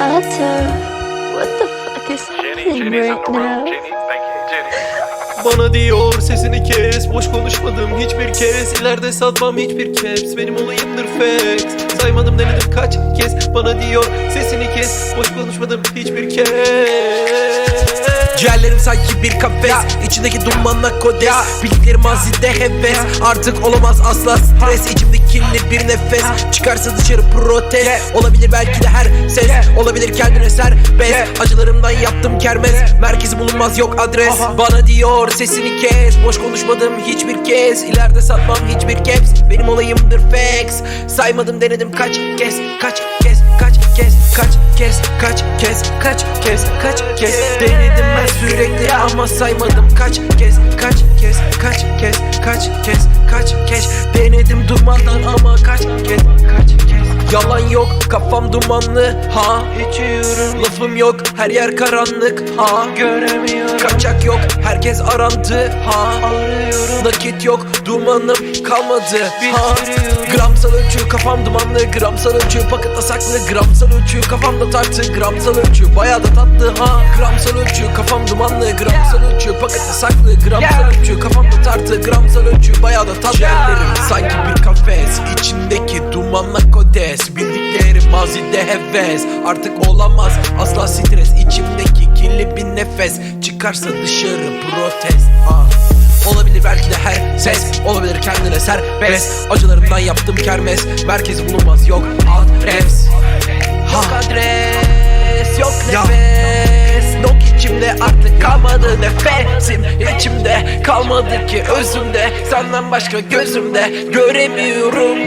utter. What the fuck is happening right now? Bana diyor sesini kes. Boş konuşmadım hiçbir kez. İleride satmam hiçbir caps. Benim olayımdır facts. Saymadım denedim kaç kez. Bana diyor sesini kes. Boş konuşmadım hiçbir kez Ciğerlerim sanki bir kafes. İçindeki dumanla kodes. Bildiklerim mazide heves Artık olamaz asla stres. İçimde kirli bir nefes. Çıkarsa dışarı protest. Olabilir belki de her Olabilir kendine serbest Acılarımdan yaptım kermes Merkezi bulunmaz yok adres Bana diyor sesini kes Boş konuşmadım hiçbir kez İleride satmam hiçbir caps Benim olayımdır facts Saymadım denedim kaç kez Kaç kez kaç kez kaç kez kaç kez kaç kez kaç kez Denedim ben sürekli ama saymadım kaç kez kaç kez kaç kez kaç kez kaç kez Denedim durmadan ama kaç kez yok. Kafam dumanlı ha. İçiyorum lafım yok her yer karanlık ha. Göremiyorum. Kaçak yok herkes arandı ha. Arıyorum. Nakit yok dumanım kalmadı ha. Gramsal ölçü kafam dumanlı. Gramsal ölçü paketla saklı. Gramsal ölçü kafamda tartı. Gramsal ölçü bayağı da tatlı ha. Gramsal ölçü kafam dumanlı. Gramsal ölçü paketla saklı. Gramsal ölçü kafamda tartı. Gramsal ölçü bayağı da tatlı. Ellerim sanki bir kafes içindeki dumanla kodes Bildiklerim mazide heves. Artık olamaz. Asla stres. İçimdeki kirli bir nefes. Çıkarsa dışarı protest. Ha. Olabilir belki de her ses. Olabilir kendine serbest. Acılarımdan yaptım kermes. Merkez bulunmaz. Yok adres. Yok adres. Yok nefes. Yok içimde artık kalmadı nefesim. İçimde kalmadı ki özümde. Senden başka gözümde Göremiyorum